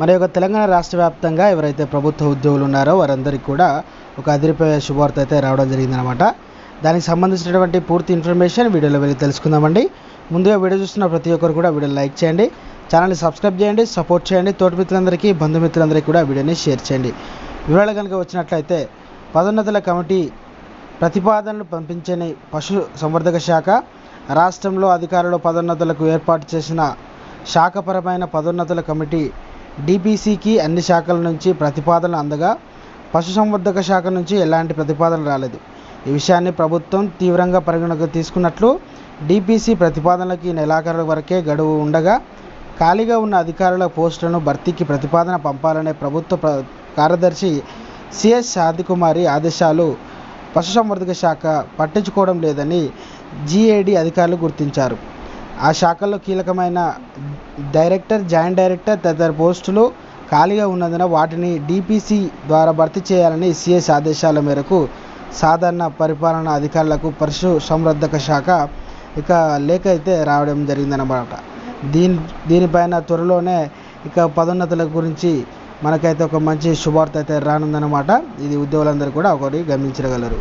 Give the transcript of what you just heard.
మరి యొక్క తెలంగాణ రాష్ట్ర వ్యాప్తంగా ఎవరైతే ప్రభుత్వ ఉద్యోగులు ఉన్నారో వారందరికీ కూడా ఒక అదిరిపోయే శుభవార్త అయితే రావడం జరిగిందనమాట దానికి సంబంధించినటువంటి పూర్తి ఇన్ఫర్మేషన్ వీడియోలో వెళ్ళి తెలుసుకుందామండి. ముందుగా వీడియో చూస్తున్న ప్రతి ఒక్కరు కూడా వీడియో లైక్ చేయండి. ఛానల్ని సబ్స్క్రైబ్ చేయండి సపోర్ట్ చేయండి. తోటి మిత్రులందరికీ బంధుమిత్రులందరికీ కూడా వీడియోని షేర్ చేయండి. వివరాలు కనుక వచ్చినట్లయితే పదోన్నతుల కమిటీ ప్రతిపాదనలు పంపించని పశు సంవర్ధక శాఖ రాష్ట్రంలో అధికారులు పదోన్నతులకు ఏర్పాటు చేసిన శాఖపరమైన పదోన్నతుల కమిటీ డిపిసికి అన్ని శాఖల నుంచి ప్రతిపాదనలు అందగా పశుసంవర్ధక శాఖ నుంచి ఎలాంటి ప్రతిపాదనలు రాలేదు. ఈ విషయాన్ని ప్రభుత్వం తీవ్రంగా పరిగణలోకి తీసుకున్నట్లు డిపిసి ప్రతిపాదనలకి ఈ నెలాఖరు వరకే గడువు ఉండగా ఖాళీగా ఉన్న అధికారుల పోస్టులను భర్తీకి ప్రతిపాదన పంపాలనే ప్రభుత్వ కార్యదర్శి సిఎస్ శాంతికుమారి ఆదేశాలు పశుసంవర్ధక శాఖ పట్టించుకోవడం లేదని జిఏడి అధికారులు గుర్తించారు. ఆ శాఖలో కీలకమైన డైరెక్టర్ జాయింట్ డైరెక్టర్ తదితర పోస్టులు ఖాళీగా ఉన్నందున వాటిని డిపిసి ద్వారా భర్తీ చేయాలని సిఎస్ ఆదేశాల మేరకు సాధారణ పరిపాలనా అధికారులకు పశు సంవర్ధక శాఖ ఇక లేఖ అయితే రావడం జరిగిందన్నమాట. దీని దీనిపైన త్వరలోనే ఇక పదోన్నతుల గురించి మనకైతే ఒక మంచి శుభార్త అయితే రానుందన్నమాట. ఇది ఉద్యోగులందరూ కూడా ఒకరి గమనించగలరు.